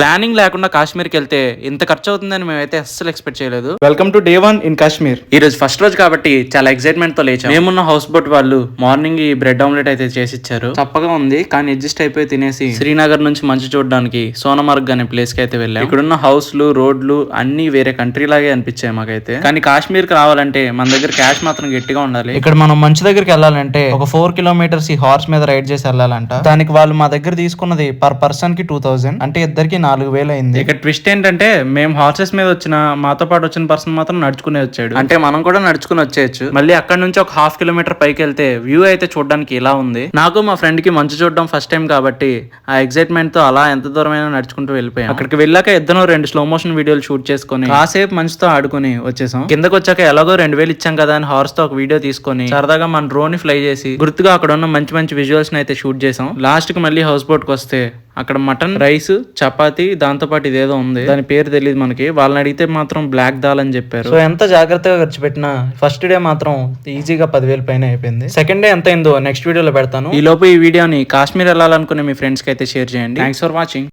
Planning లేకుండా కాశ్మీర్కి వెళ్తే ఇంత ఖర్చు అవుతుందని మేమైతే అస్సలు ఎక్స్పెక్ట్ చేయలేదు. Welcome to day one in Kashmir ఈ రోజు ఫస్ట్ రోజు కాబట్టి చాలా ఎక్సైట్మెంట్తో లేచాం. మేమున్న హౌస్ బోట్ వాళ్ళు మార్నింగ్ ఈ బ్రెడ్ ఆమ్లెట్ అయితే చేసి ఇచ్చారు. చప్పగా ఉంది కానీ అడ్జస్ట్ అయిపోయి తినేసి. శ్రీనగర్ నుంచి మంచి చూడడానికి సోనమార్గ్ అనే ప్లేస్కి అయితే వెళ్ళాం. ఇక్కడున్న హౌస్లు రోడ్లు అన్ని వేరే కంట్రీ లాగే అనిపించాయి మాకైతే. కానీ కాశ్మీర్కి రావాలంటే మన దగ్గర క్యాష్ మాత్రం గట్టిగా ఉండాలి. ఇక్కడ మనం మంచు దగ్గరికి వెళ్ళాలంటే ఒక ఫోర్ కిలోమీటర్స్ ఈ హార్స్ మీద రైడ్ చేసి వెళ్ళాలంట. దానికి వాళ్ళు మా దగ్గర తీసుకున్నది పర్ పర్సన్కి టూ థౌసండ్ అంటే ఇద్దరికి నాలుగు వేలు అయింది. ఇక్కడ ట్విస్ట్ ఏంటంటే మేము హార్సెస్ మీద వచ్చిన మాతో పాటు వచ్చిన పర్సన్ మాత్రం నడుచుకునే వచ్చాడు. అంటే మనం కూడా నడుచుకుని వచ్చేయచ్చు. మళ్ళీ అక్కడ నుంచి ఒక హాఫ్ కిలోమీటర్ పైకి వెళ్తే వ్యూ అయితే చూడడానికి ఇలా ఉంది. నాకు మా ఫ్రెండ్కి మంచు చూడడం ఫస్ట్ టైం కాబట్టి ఆ ఎక్సైట్మెంట్తో అలా ఎంత దూరమైనా నడుచుకుంటూ వెళ్ళిపోయాం. అక్కడికి వెళ్ళాక ఇద్దరు రెండు స్లో మోషన్ వీడియోలు షూట్ చేసుకొని కాసేపు మంచుతో ఆడుకుని వచ్చేసాం. కిందకి వచ్చాక ఎలాగో రెండు వేలు ఇచ్చాం కదా అని హార్స్తో ఒక వీడియో తీసుకొని సరదాగా మన డ్రోన్ని ఫ్లై చేసి గుర్తుగా అక్కడ ఉన్న మంచి మంచి విజువల్స్ అయితే షూట్ చేసాం. లాస్ట్కి మళ్ళీ హౌస్ బోట్కి వస్తే అక్కడ మటన్ రైస్ చపాతి దాంతో పాటు ఇదేదో ఉంది. దాని పేరు తెలియదు మనకి. వాళ్ళని అడిగితే మాత్రం బ్లాక్ దాల్ అని చెప్పారు. సో ఎంత జాగ్రత్తగా ఖర్చు పెట్టినా ఫస్ట్ డే మాత్రం ఈజీగా పదివేల పైన అయిపోయింది. సెకండ్ డే ఎంత అయిందో నెక్స్ట్ వీడియోలో పెడతాను. ఈ లోపు ఈ వీడియోని కాశ్మీర్ వెళ్ళాలనుకునే మీ ఫ్రెండ్స్కి అయితే షేర్ చేయండి. Thanks for watching